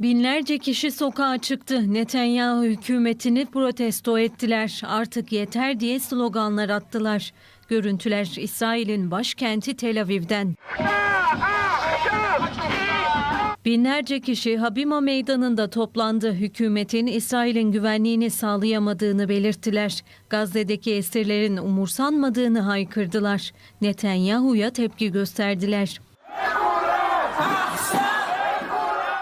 Binlerce kişi sokağa çıktı. Netanyahu hükümetini protesto ettiler. Artık yeter diye sloganlar attılar. Görüntüler İsrail'in başkenti Tel Aviv'den. Binlerce kişi Habima Meydanı'nda toplandı. Hükümetin İsrail'in güvenliğini sağlayamadığını belirttiler. Gazze'deki esirlerin umursanmadığını haykırdılar. Netanyahu'ya tepki gösterdiler.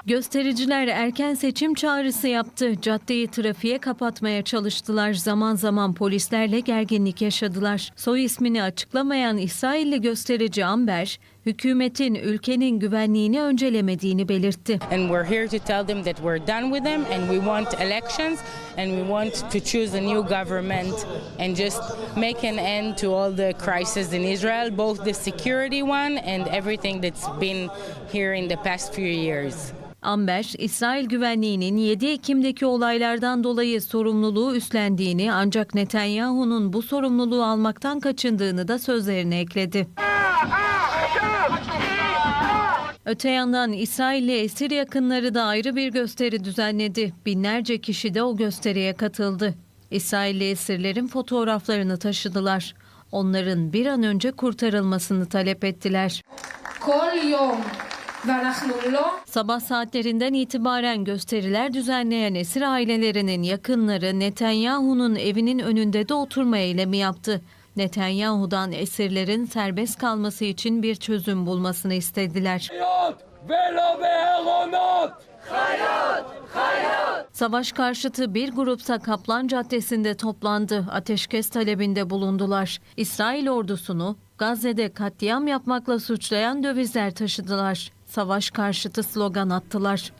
Göstericiler erken seçim çağrısı yaptı. Caddeyi trafiğe kapatmaya çalıştılar. Zaman zaman polislerle gerginlik yaşadılar. Soy ismini açıklamayan İsrailli gösterici Amber, hükümetin ülkenin güvenliğini öncelemediğini belirtti. and we're here to tell them that we're done with them and we want elections and we want to choose a new government and just make an end to all the crises in Israel, both the security one and everything that's been here in the past few years. Amber, İsrail güvenliğinin 7 Ekim'deki olaylardan dolayı sorumluluğu üstlendiğini ancak Netanyahu'nun bu sorumluluğu almaktan kaçındığını da sözlerine ekledi. Öte yandan İsrail'li esir yakınları da ayrı bir gösteri düzenledi. Binlerce kişi de o gösteriye katıldı. İsrailli esirlerin fotoğraflarını taşıdılar. Onların bir an önce kurtarılmasını talep ettiler. Sabah saatlerinden itibaren gösteriler düzenleyen esir ailelerinin yakınları Netanyahu'nun evinin önünde de oturma eylemi yaptı. Netanyahu'dan esirlerin serbest kalması için bir çözüm bulmasını istediler. Savaş karşıtı bir grupsa Kaplan Caddesi'nde toplandı. Ateşkes talebinde bulundular. İsrail ordusunu Gazze'de katliam yapmakla suçlayan dövizler taşıdılar. Savaş karşıtı slogan attılar.